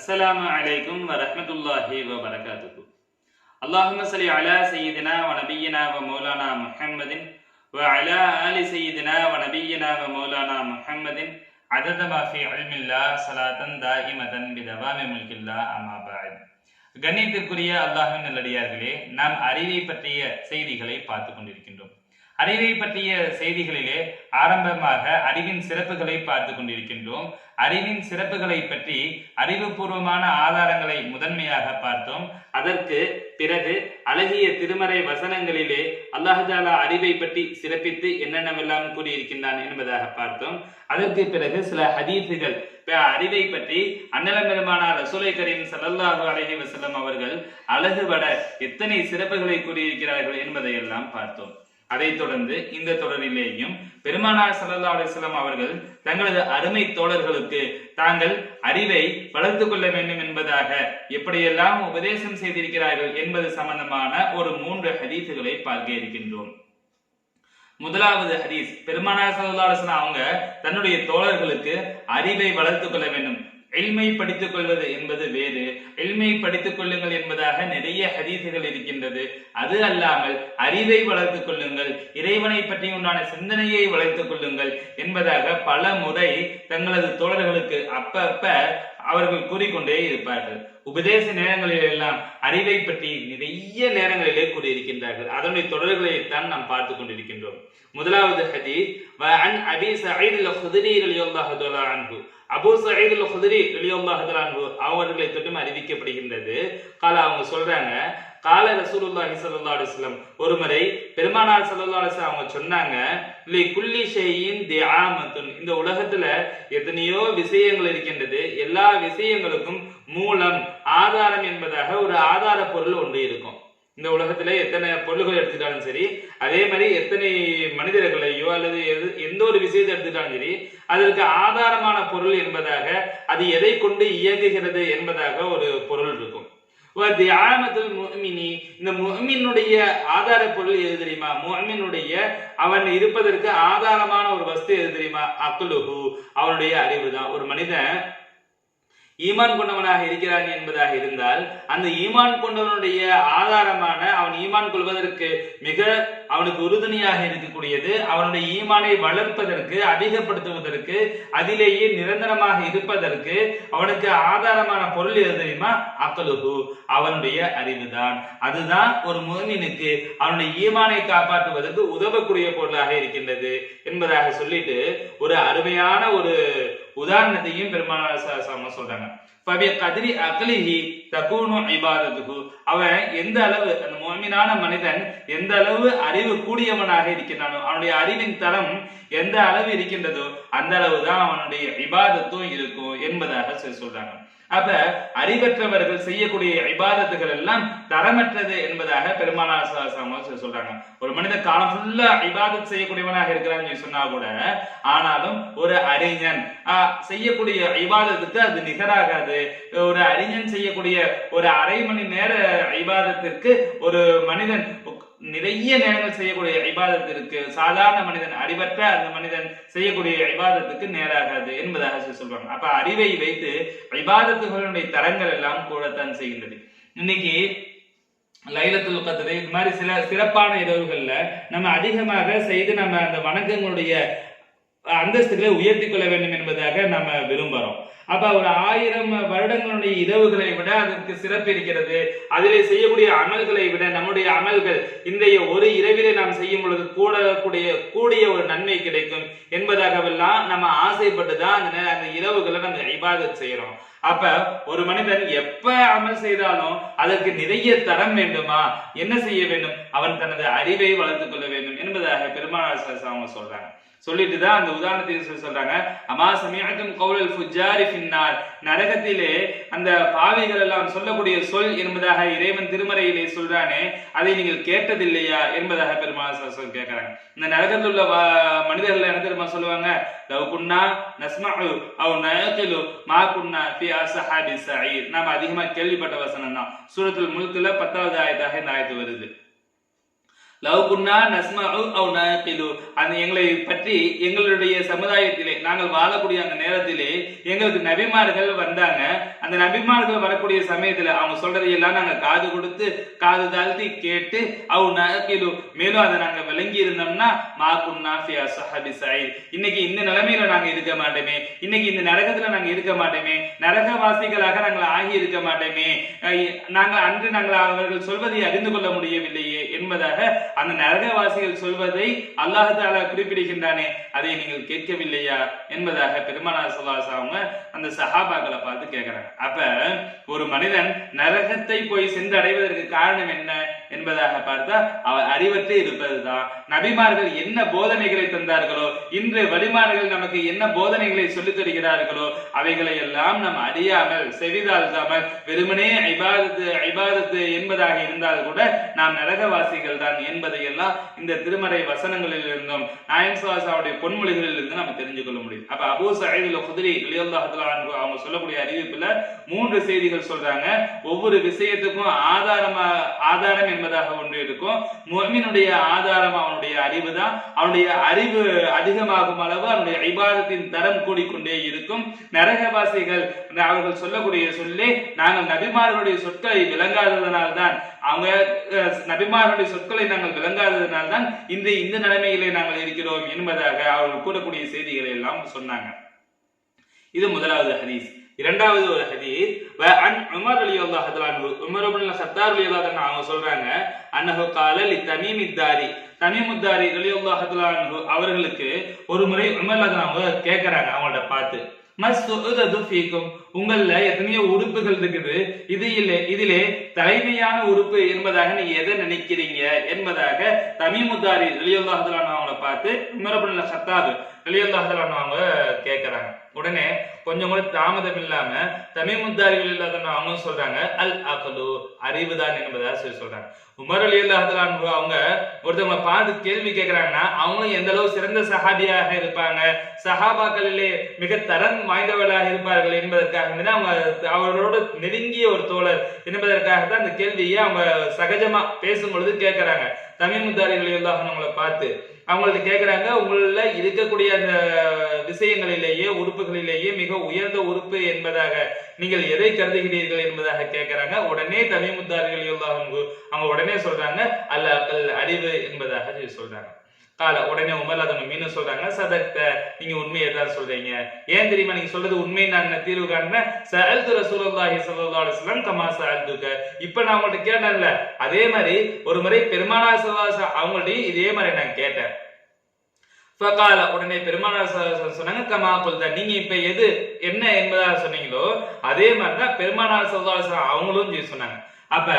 அஸ்ஸலாமு அலைக்கும் வரஹ்மத்துல்லாஹி வபரகாத்துஹு. அல்லாஹும்ம சலி அலா சய்யிதினா வ நபியினா வ மௌலானா முஹம்மதின் வ அலா ஆலி சய்யிதினா வ நபியினா வ மௌலானா முஹம்மதின் அதத மா ஃபி இல்மில்லா ஸலாத்தன் தாயிமதன் பிதவாமி முல்கில்லா அம்மா பஅத். கண்ணியத்திற்குரிய அல்லாஹின் நல்லடியார்களே நாம் அறிவை பற்றிய செய்திகளை பார்த்து கொண்டிருக்கின்றோம். அறிவை பற்றிய செய்திகளிலே ஆரம்பமாக அறிவின் சிறப்புகளை பார்த்து கொண்டிருக்கின்றோம். அறிவின் சிறப்புகளை பற்றி அறிவுபூர்வமான ஆதாரங்களை முதன்மையாக பார்த்தோம். அதற்கு பிறகு அழகிய திருமறை வசனங்களிலே அல்லாஹாலா அறிவை பற்றி சிறப்பித்து என்னென்னவெல்லாம் கூறியிருக்கின்றான் என்பதாக பார்த்தோம். அதற்கு பிறகு சில ஹதீஃபுகள் அறிவை பற்றி அன்னலம் பெருமானார் ரசூலை கரீம் சல்லல்லாஹு அலஹி வஸல்லம் அவர்கள் அழகுபட எத்தனை சிறப்புகளை கூறியிருக்கிறார்கள் என்பதையெல்லாம் பார்த்தோம். அதைத் தொடர்ந்து இந்த தொடரிலேயும் பெருமானார் சல்லா அலிஸ்லாம் அவர்கள் தங்களது அருமை தோழர்களுக்கு தாங்கள் அறிவை வளர்த்து கொள்ள வேண்டும் என்பதாக எப்படியெல்லாம் உபதேசம் செய்திருக்கிறார்கள் என்பது சம்பந்தமான ஒரு மூன்று ஹதீசுகளை பார்க்க இருக்கின்றோம். முதலாவது ஹதீஸ் பெருமானார் சல்லா அலிஸ்லாம் அவங்க தன்னுடைய தோழர்களுக்கு அறிவை வளர்த்து கொள்ள வேண்டும். எளிமை படித்துக் கொள்வது என்பது வேறு. எளிமை படித்துக் கொள்ளுங்கள் என்பதாக நிறைய ஹதீசுகள் இருக்கின்றது. அது அல்லாமல் அறிவை வளர்த்துக் கொள்ளுங்கள். இறைவனை பற்றி உண்டான சிந்தனையை வளர்த்துக் கொள்ளுங்கள் என்பதாக பல முறை தங்களது தோழர்களுக்கு அப்ப அப்ப அவர்கள் கூறிக்கொண்டே இருப்பார்கள். உபதேச நேரங்களில் எல்லாம் அறிவை பற்றி நிறைய நேரங்களிலே கூறியிருக்கின்றார்கள். அதனுடைய தொடர்களைத்தான் நாம் பார்த்து கொண்டிருக்கின்றோம். முதலாவது ஹதீஸ் அன் அபி சயீத் அல்-ஹுத்ரி ரலியல்லாஹு தஆலா அன்ஹு. அபூ சயீத் அல்-ஹுத்ரி ரலியல்லாஹு தஆலா அன்ஹு அவர்களை தொட்டும் அறிவிக்கப்படுகின்றது. கால அவங்க சொல்றாங்க கால ரசூலுல்லாஹி சல்லா அலிஸ்லம் ஒரு ஒருமுறை பெருமானார் சல்லா அலிஸ்லாம் அவங்க சொன்னாங்க லி குள்ளி ஷைஇன் தியாமத்துன். இந்த உலகத்துல எத்தனையோ விஷயங்கள் இருக்கின்றது. எல்லா விஷயங்களுக்கும் மூலம் ஆதாரம் என்பதாக ஒரு ஆதார பொருள் ஒன்று இருக்கும். இந்த உலகத்துல எத்தனை பொருள்கள் எடுத்துக்கிட்டாலும் சரி அதே மாதிரி எத்தனை மனிதர்களையோ அல்லது எது எந்த ஒரு விஷயத்தை எடுத்துக்கிட்டாலும் சரி அதற்கு ஆதாரமான பொருள் என்பதாக அது எதை கொண்டு இயங்குகிறது என்பதாக ஒரு பொருள் இருக்கும். இந்த முஹ்மினுடைய ஆதார பொருள் எது தெரியுமா? முஹ்மினுடைய அவன் இருப்பதற்கு ஆதாரமான ஒரு வஸ்து எது தெரியுமா? அக்குலுஹு அவனுடைய அறிவு தான் ஒரு மனிதன் ஈமான் கொண்டவனாக இருக்கிறான் என்பதாக இருந்தால் அந்த ஈமான் கொண்டவனுடைய ஆதாரமான அவன் ஈமான் கொள்வதற்கு மிக அவனுக்கு உறுதுணையாக இருக்கக்கூடியது அவனுடைய ஈமானை வளர்ப்பதற்கு அதிகப்படுத்துவதற்கு அதிலேயே நிரந்தரமாக இருப்பதற்கு அவனுக்கு ஆதாரமான பொருள் எது தெரியுமா? அக்கலுகு அவனுடைய அறிவுதான். அதுதான் ஒரு முகமீனுக்கு அவனுடைய ஈமானை காப்பாற்றுவதற்கு உதவக்கூடிய பொருளாக இருக்கின்றது என்பதாக சொல்லிட்டு ஒரு அருமையான ஒரு உதாரணத்தையும் பெருமாள் சொல்றாங்க. பபி கதிரி அகலிஹி தகூனு இபாதத்துகு அவன் எந்த அளவு அந்த மோமினான மனிதன் எந்த அளவு அறிவு கூடியவனாக இருக்கின்றானோ அவனுடைய அறிவின் தரம் எந்த அளவு இருக்கின்றதோ அந்த அளவு தான் அவனுடைய இபாதத்தும் இருக்கும் என்பதாக சொல்றாங்க. அப்ப அறிவற்றவர்கள் செய்யக்கூடிய இபாதத்துகள் எல்லாம் தரமற்றது என்பதாக பெருமானார் சொல்றாங்க. ஒரு மனிதன் காலம் ஃபுல்லா இபாதத் செய்யக்கூடியவனாக இருக்கிறான்னு சொன்னா கூட ஆனாலும் ஒரு அறிஞன் செய்யக்கூடிய இபாதத்துக்கு அது நிகராகாது. ஒரு அறிஞன் செய்யக்கூடிய ஒரு அரை மணி நேர இபாதத்திற்கு ஒரு மனிதன் நிறைய நேரங்கள் செய்யக்கூடிய ஐபாதத்திற்கு சாதாரண மனிதன் அறிவற்ற அந்த மனிதன் செய்யக்கூடிய ஐபாதத்துக்கு நேராகாது என்பதாக சொல்றாங்க. அப்ப அறிவை வைத்து ஐபாதத்துகளுடைய தரங்கள் எல்லாம் கூடத்தான் செய்கின்றது. இன்னைக்கு லைலத்துல் கத்ரு இது மாதிரி சில சிறப்பான இரவுகள்ல நம்ம அதிகமாக செய்து நம்ம அந்த வணக்கங்களுடைய அந்தஸ்துகளை உயர்த்தி கொள்ள வேண்டும் என்பதாக நம்ம விரும்புகிறோம் அப்ப ஒரு ஆயிரம் வருடங்களுடைய இரவுகளை விட அதற்கு சிறப்பு இருக்கிறது. அதிலே செய்யக்கூடிய அமல்களை விட நம்முடைய அமல்கள் இந்த ஒரு இரவிலே நாம் செய்யும் பொழுது கூடக்கூடிய கூடிய ஒரு நன்மை கிடைக்கும் என்பதாகவெல்லாம் நம்ம ஆசைப்பட்டு தான் அந்த அந்த இரவுகளை நம்ம இபாதத் செய்யறோம் அப்ப ஒரு மனிதன் எப்ப அமல் செய்தாலும் அதற்கு நிறைய தரம் வேண்டுமா? என்ன செய்ய வேண்டும்? அவன் தனது அறிவை வளர்த்துக் கொள்ள வேண்டும் என்பதாக பெருமாள் அவங்க சொல்றாங்க. சொல்லிட்டு தான் அந்த உதாரணத்தை சொல்றாங்க. அமா சமயத்தும் கௌலல் ஃபுஜாரி பின்னார் நரகத்திலே அந்த பாவிகள் எல்லாம் சொல்லக்கூடிய சொல் என்பதாக இறைவன் திருமறையிலே சொல்றானே அதை நீங்கள் கேட்டதில்லையா என்பதாக பெருமாள் சொல் கேட்கிறாங்க இந்த நரகத்தில் உள்ள மனிதர்கள் என்ன தெரியுமா சொல்லுவாங்க? லவ் குன்னா நஸ்மஹு அவ் நயகிலு மா குன்னா ஃபி அசஹாபி சயீர் நாம அதிகமா கேள்விப்பட்ட வசனம் தான். சூரத்தில் முழுக்கில் பத்தாவது ஆயத்தாக இந்த ஆயத்து வருது. லவ் குன்னா நஸ்மஹு அவ் நகிலு. அந்த எங்களை பற்றி எங்களுடைய சமுதாயத்திலே நாங்கள் வாழக்கூடிய அந்த நேரத்திலே எங்களுக்கு நபிமார்கள் வந்தாங்க. அந்த நபிமார்கள் வரக்கூடிய சமயத்தில் அவங்க சொல்றதையெல்லாம் எல்லாம் காது கொடுத்து காது தாழ்த்தி கேட்டு அவ் நகிலு. மேலும் அதை நாங்கள் விளங்கி இருந்தோம்னா மா குன்னா ஃபி அஸ்ஹாபி சயீத் இன்னைக்கு இந்த நிலைமையில நாங்கள் இருக்க மாட்டோமே. இன்னைக்கு இந்த நரகத்தில் நாங்கள் இருக்க மாட்டோமே. நரகவாசிகளாக நாங்கள் ஆகி இருக்க மாட்டோமே. நாங்கள் அன்று நாங்கள் அவர்கள் சொல்வதை அறிந்து கொள்ள முடியவில்லையே என்பதாக அந்த நரகவாசிகள் சொல்வதை அல்லாஹ் குறிப்பிடுகின்றானே அதை நீங்கள் கேட்கவில்லையா என்பதாக பெருமானார் சொல்லாஸ் அவங்க அந்த சஹாபாக்களை பார்த்து கேட்கிறாங்க. அப்ப ஒரு மனிதன் நரகத்தை போய் சென்று அடைவதற்கு காரணம் என்ன என்பதாக பார்த்தா அவர் அறிவற்றே இருப்பதுதான். நபிமார்கள் என்ன போதனைகளை தந்தார்களோ இன்று வழிமார்கள் நமக்கு என்ன போதனைகளை சொல்லித் தருகிறார்களோ அவைகளை எல்லாம் நாம் அறியாமல் செவிதாழ்த்தாமல் வெறுமனே ஐபாதத்து ஐபாதத்து என்பதாக இருந்தால் கூட நாம் நரகவாசிகள் தான் என்பதையெல்லாம் இந்த திருமறை வசனங்களில் இருந்தும் நாயன் சுவாசாவுடைய பொன்மொழிகளில் இருந்து நம்ம தெரிஞ்சுக்கொள்ள முடியும் அப்ப அபூ சயீதுல் குதிரி அவங்க சொல்லக்கூடிய அறிவிப்புல மூன்று செய்திகள் சொல்றாங்க. ஒவ்வொரு விஷயத்துக்கும் ஆதாரமா ஆதாரம் என்பதாக ஒன்று இருக்கும். முகமினுடைய ஆதாரம் அவனுடைய அறிவு தான். அவனுடைய அறிவு அதிகமாகும் அளவு அவனுடைய ஐபாதத்தின் தரம் கூடிக்கொண்டே இருக்கும். நரகவாசிகள் அவர்கள் சொல்லக்கூடிய சொல்லி நாங்கள் நபிமார்களுடைய சொற்களை விளங்காததனால்தான் அவங்க நபிமார்களுடைய சொற்களை நாங்கள் விளங்காததனால்தான் இன்று இந்த நிலைமையிலே நாங்கள் இருக்கிறோம் என்பதாக அவர்கள் கூறக்கூடிய செய்திகளை எல்லாம் சொன்னாங்க. இது முதலாவது ஹதீஸ். இரண்டாவது ஒரு ஹதீஸ் வ அன் உமர் அலி தஆலா ஹதலான் உமர் இப்னு சத்தார் அலி தஆலா அவங்க சொல்றாங்க அன்னஹு காலல் தமீம் இத்தாரி தமீம் இத்தாரி அவர்களுக்கு ஒரு முறை உமர் ரலியல்லாஹு அவங்க கேக்குறாங்க அவங்கள்ட்ட பார்த்து. உங்கள்ல எத்தனையோ உறுப்புகள் இருக்குது. இது இல்ல இதிலே தலைமையான உறுப்பு என்பதாக நீங்க எதை நினைக்கிறீங்க என்பதாக தமீமுத்தாரி ரலியல்லாஹு தஆலா அவங்கள பார்த்து உமர் சத்தாது கத்தாப் ரலியல்லாஹு அவங்க கேக்குறாங்க. உடனே கொஞ்சம் கூட தாமதம் இல்லாம தமிழ் முத்தாரிகள் இல்லாத அவங்க சொல்றாங்க அல் அகலு அறிவுதான் என்பதா சொல்லி சொல்றாங்க. உமர் அலி அல்லாஹலான் அவங்க ஒருத்தவங்க பார்த்து கேள்வி கேட்கிறாங்கன்னா அவங்களும் எந்த அளவு சிறந்த சஹாபியாக இருப்பாங்க சஹாபாக்களிலே மிக தரம் வாய்ந்தவர்களாக இருப்பார்கள் என்பதற்காக அவங்க அவர்களோட நெருங்கிய ஒரு தோழர் என்பதற்காக தான் அந்த கேள்வியை அவங்க சகஜமா பேசும் பொழுது கேட்கிறாங்க தமிமுத்தாரிகள் இல்லாதவங்களை பார்த்து அவங்கள்ட்ட கேட்குறாங்க உங்களில் இருக்கக்கூடிய அந்த விஷயங்களிலேயே உறுப்புகளிலேயே மிக உயர்ந்த உறுப்பு என்பதாக நீங்கள் எதை கருதுகிறீர்கள் என்பதாக கேட்குறாங்க உடனே தமிமுத்தார்கள் அவங்க அவங்க உடனே சொல்றாங்க அல்ல அக்கல் அறிவு என்பதாக சொல்றாங்க. கால உடனே உமர் அதவங்க மீன் சொல்றாங்க. சதக்த நீங்க உண்மையை தான் சொல்றீங்க. ஏன் தெரியுமா? நீங்க சொல்றது உண்மை நான் தீர்வு காணுன சஅல்து ரசூலுல்லாஹி ஸல்லல்லாஹு அலைஹி வஸல்லம் கமா சஅல்துக. இப்போ நான் உங்கள்ட்ட கேட்டேன்ல அதே மாதிரி ஒரு முறை பெருமானார் ஸல்லல்லாஹு அலைஹி அவங்கள்ட்டயும் இதே மாதிரி நான் கேட்டேன். ஃபகால உடனே பெருமானார் சொன்னாங்க கமா குல்த. நீங்க இப்ப எது என்ன என்பதாக சொன்னீங்களோ அதே மாதிரி தான் பெருமானார் ஸல்லல்லாஹு அலைஹி அவங்களும் சொல்லி சொன்னாங்க. அப்ப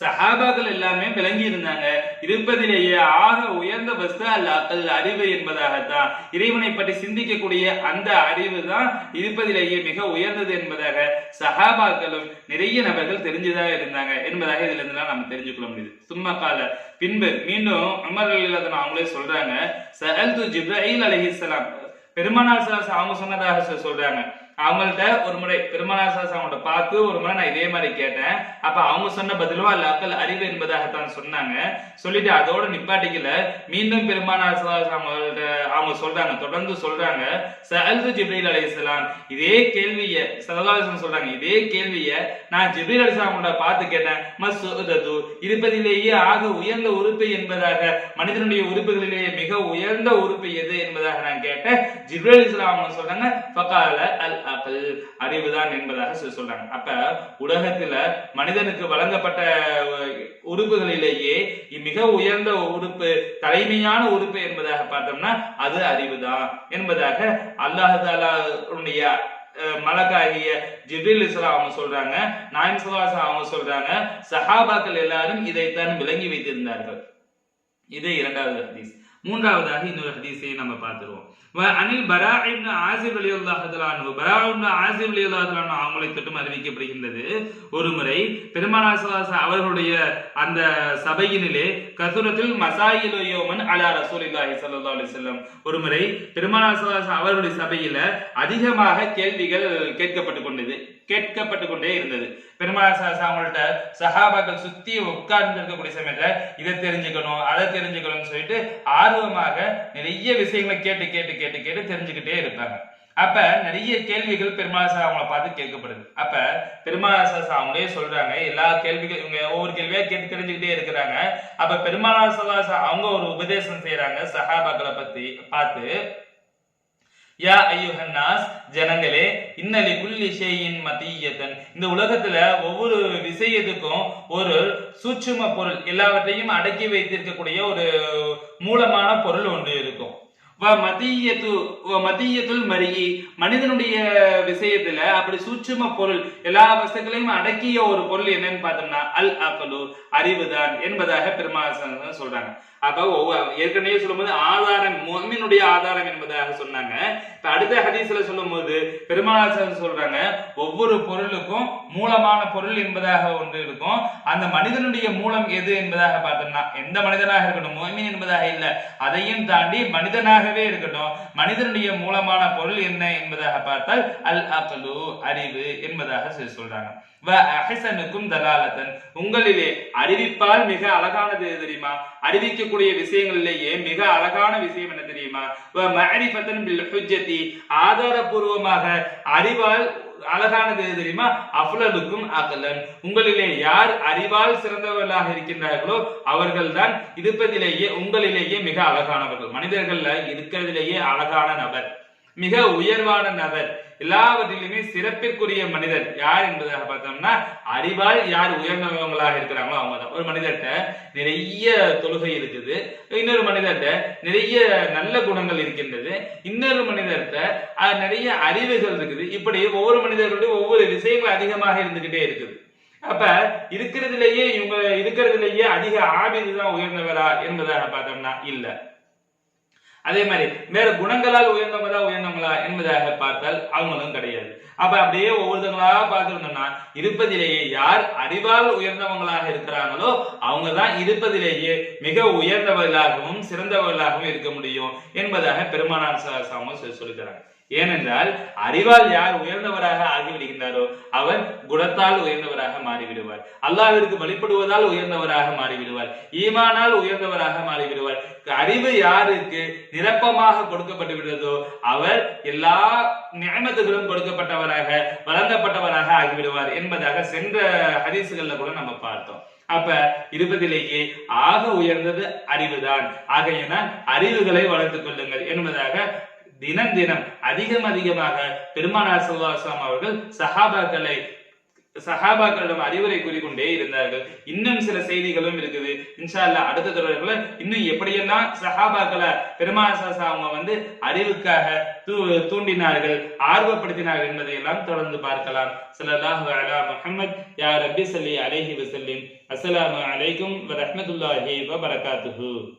சஹாபாக்கள் எல்லாமே விளங்கி இருந்தாங்க. இருப்பதிலேயே ஆக உயர்ந்த வஸ்து அல்ல அறிவு என்பதாகத்தான். இறைவனை பற்றி சிந்திக்கக்கூடிய அந்த அறிவு தான் இருப்பதிலேயே மிக உயர்ந்தது என்பதாக சஹாபாக்களும் நிறைய நபர்கள் தெரிஞ்சுதான் இருந்தாங்க என்பதாக இதுல இருந்துலாம் நம்ம தெரிஞ்சுக்கொள்ள முடியுது. சும்மா கால. பின்பு மீண்டும் அமர்கள் இல்லாதன அவங்களே சொல்றாங்க சஹல்து ஜிப்ரஹீல் அலஹிஸ்லாம் பெருமானார் ஸல்லல்லாஹு அவங்க சொன்னதாக சொல்றாங்க. அவங்கள்ட்ட ஒரு முறை பெருமானார் அவங்கள்ட்ட பார்த்து ஒரு முறை நான் இதே மாதிரி கேட்டேன். அப்ப அவங்க சொன்ன பதிலும் அல்ல அக்கல் அறிவு என்பதாகத்தான் சொன்னாங்க. சொல்லிட்டு அதோட நிப்பாட்டிக்கல. மீண்டும் பெருமானாசாஸ் அவங்கள்ட்ட அவங்க சொல்றாங்க. தொடர்ந்து சொல்றாங்க. சஹல்து ஜிப்ரீல் அலைஹிஸ்ஸலாம் இதே கேள்விய ஸல்லல்லாஹு சொல்றாங்க. இதே கேள்விய நான் ஜிப்ரீல் அலைஹிஸ்ஸலாம் அவங்கள்ட்ட பார்த்து கேட்டேன். மஸ்உதது இருப்பதிலேயே ஆக உயர்ந்த உறுப்பு என்பதாக மனிதனுடைய உறுப்புகளிலேயே மிக உயர்ந்த உறுப்பு எது என்பதாக நான் கேட்டேன். ஜிப்ரீல் இஸ்லாம் அவங்க சொல்றாங்க ஃபகால அல் அகல் அறிவுதான் என்பதாக சொல்றாங்க. அப்ப உலகத்துல மனிதனுக்கு வழங்கப்பட்ட உறுப்புகளிலேயே மிக உயர்ந்த உறுப்பு தலைமையான உறுப்பு என்பதாக பார்த்தோம்னா அது அறிவுதான் என்பதாக அல்லாஹ் அஹ், மலக்காகிய ஜிபில் இஸ்லாம் அவங்க சொல்றாங்க நாயம் சுல்லாசம் அவங்க சொல்றாங்க சஹாபாக்கள் எல்லாரும் இதைத்தான் விளங்கி வைத்திருந்தார்கள். இது இரண்டாவது ஹதீஸ். மூன்றாவதாக இன்னொரு ஹதீஸை நம்ம பார்த்துருவோம். அனில் பரா இப்னு ஆசிப் அலி தஆலா அன்ஹு. பரா இப்னு ஆசிப் அலி தஆலா அன்ஹு அவங்களை தொட்டும் அறிவிக்கப்படுகின்றது. ஒரு முறை பெருமானாசலாச அவர்களுடைய அந்த சபையினிலே கசுரத்தில் மசாயிலு யௌமன் அலா ரசூலில்லாஹி சல்லா அலி செல்லம் ஒரு முறை பெருமானாசலாச அவர்களுடைய சபையில அதிகமாக கேள்விகள் கேட்கப்பட்டு கொண்டது. கேட்கப்பட்டு கொண்டே இருந்தது. பெருமாள் அவங்கள்ட்ட சஹாபாக்கள் சுத்தி உட்கார்ந்து இருக்கக்கூடிய சமயத்துல இதை தெரிஞ்சுக்கணும் அதை தெரிஞ்சுக்கணும்னு சொல்லிட்டு ஆர்வமாக நிறைய விஷயங்களை கேட்டு கேட்டு கேட்டு கேட்டு தெரிஞ்சுக்கிட்டே இருப்பாங்க. அப்ப நிறைய கேள்விகள் பெருமாள் அவங்கள பார்த்து கேட்கப்படுது. அப்ப பெருமாள் அவங்களே சொல்றாங்க எல்லா கேள்விகள் இவங்க ஒவ்வொரு கேள்வியா கேட்டு தெரிஞ்சுக்கிட்டே இருக்கிறாங்க. அப்ப பெருமாள் அவங்க ஒரு உபதேசம் செய்யறாங்க சஹாபாக்களை பத்தி பார்த்து. யா ஐயுஹன்னாஸ் ஜனங்களே இன்னலி குல்லி ஷேயின் மதியத்தன். இந்த உலகத்துல ஒவ்வொரு விஷயத்துக்கும் ஒரு சூட்சும பொருள் எல்லாவற்றையும் அடக்கி வைத்திருக்கக்கூடிய ஒரு மூலமான பொருள் ஒன்று இருக்கும். வ மதியத்து மதியத்துள் மருகி மனிதனுடைய விஷயத்துல அப்படி சூட்சும பொருள் எல்லா வசதிகளையும் அடக்கிய ஒரு பொருள் என்னன்னு பார்த்தோம்னா அல் அகலு அறிவுதான் என்பதாக பெருமாசன் சொல்றாங்க. அப்ப ஒவ்வொரு ஏற்கனவே சொல்லும்போது ஆதாரம் முஹ்மினுடைய ஆதாரம் என்பதாக சொன்னாங்க. இப்ப அடுத்த ஹதீஸ்ல சொல்லும் போது பெருமாள் சொல்றாங்க ஒவ்வொரு பொருளுக்கும் மூலமான பொருள் என்பதாக ஒன்று இருக்கும். அந்த மனிதனுடைய மூலம் எது என்பதாக பார்த்தோம்னா எந்த மனிதனாக இருக்கட்டும் முஹ்மின் என்பதாக இல்ல. அதையும் தாண்டி மனிதனாகவே இருக்கட்டும் மனிதனுடைய மூலமான பொருள் என்ன என்பதாக பார்த்தால் அல் அகலு அறிவு என்பதாக சொல்லி சொல்றாங்க. அஹசனுக்கும் தலாலதன் உங்களிலே அறிவிப்பால் மிக அழகானது எது தெரியுமா? அறிவிக்கக்கூடிய விஷயங்களிலேயே மிக அழகான விஷயம் என்ன தெரியுமா? வ ஹுஜ்ஜதி ஆதாரபூர்வமாக அறிவால் அழகானது எது தெரியுமா? அஃலனுக்கும் அகலன். உங்களிலே யார் அறிவால் சிறந்தவர்களாக இருக்கின்றார்களோ அவர்கள்தான் இருப்பதிலேயே உங்களிலேயே மிக அழகானவர்கள். மனிதர்கள்ல இருக்கிறதிலேயே அழகான நபர் மிக உயர்வான நபர். எல்லாவற்றிலுமே சிறப்பிற்குரிய மனிதர் யார் என்பதாக பார்த்தோம்னா அறிவால் யார் உயர்ந்தவங்களாக இருக்கிறாங்களோ அவங்க தான் ஒரு மனிதர்கிட்ட நிறைய தொழுகை இருக்குது. இன்னொரு மனிதர்கிட்ட நிறைய நல்ல குணங்கள் இருக்கின்றது. இன்னொரு மனிதர்கிட்ட நிறைய அறிவுகள் இருக்குது. இப்படி ஒவ்வொரு மனிதர்களுடைய ஒவ்வொரு விஷயங்கள் அதிகமாக இருந்துகிட்டே இருக்குது. அப்ப இருக்கிறதுலயே இவங்க இருக்கிறதுலயே அதிக ஆபிது தான் உயர்ந்தவரா என்பதாக பார்த்தோம்னா இல்ல. அதே மாதிரி வேற குணங்களால் உயர்ந்தவங்களா உயர்ந்தவங்களா என்பதாக பார்த்தால் அவங்களும் கிடையாது. அப்ப அப்படியே ஒவ்வொருத்தவங்களா பார்த்திருந்தோம்னா இருப்பதிலேயே யார் அறிவால் உயர்ந்தவங்களாக இருக்கிறாங்களோ அவங்க தான் இருப்பதிலேயே மிக உயர்ந்தவர்களாகவும் சிறந்தவர்களாகவும் இருக்க முடியும் என்பதாக பெருமானார் சாமி சொல்லித் தராங்க ஏனென்றால் அறிவால் யார் உயர்ந்தவராக ஆகிவிடுகின்றாரோ அவர் குணத்தால் உயர்ந்தவராக மாறிவிடுவார். அல்லாவிற்கு வழிபடுவதால் உயர்ந்தவராக மாறிவிடுவார். ஈமானால் உயர்ந்தவராக மாறிவிடுவார். அறிவு யாருக்கு நிரப்பமாக கொடுக்கப்பட்டு விடுவதோ அவர் எல்லா நியமத்துகளும் கொடுக்கப்பட்டவராக வழங்கப்பட்டவராக ஆகிவிடுவார் என்பதாக சென்ற ஹரிசுகள்ல கூட நம்ம பார்த்தோம். அப்ப இருப்பதிலேயே ஆக உயர்ந்தது அறிவுதான். ஆகையென அறிவுகளை வளர்த்துக் கொள்ளுங்கள் என்பதாக தினம் தினம் அதிகம் அதிகமாக பெருமானார் சல்லாஸ்லாம் அவர்கள் சஹாபாக்களை சஹாபாக்களிடம் அறிவுரை கூறிக்கொண்டே இருந்தார்கள். இன்னும் சில செய்திகளும் இருக்குது. இன்ஷா அடுத்த தொடர்களை இன்னும் எப்படியெல்லாம் சஹாபாக்களை பெருமாசாசா அவங்க வந்து அறிவுக்காக தூ தூண்டினார்கள் ஆர்வப்படுத்தினார்கள் என்பதையெல்லாம் தொடர்ந்து பார்க்கலாம். ஸல்லல்லாஹு அலா முஹம்மத் யா ரப்பி சல்லி அலேஹி வஸல்லிம். அஸ்லாம் அலைக்கும் வரமத்துல்லாஹி ரஹ்மத்துல்லாஹி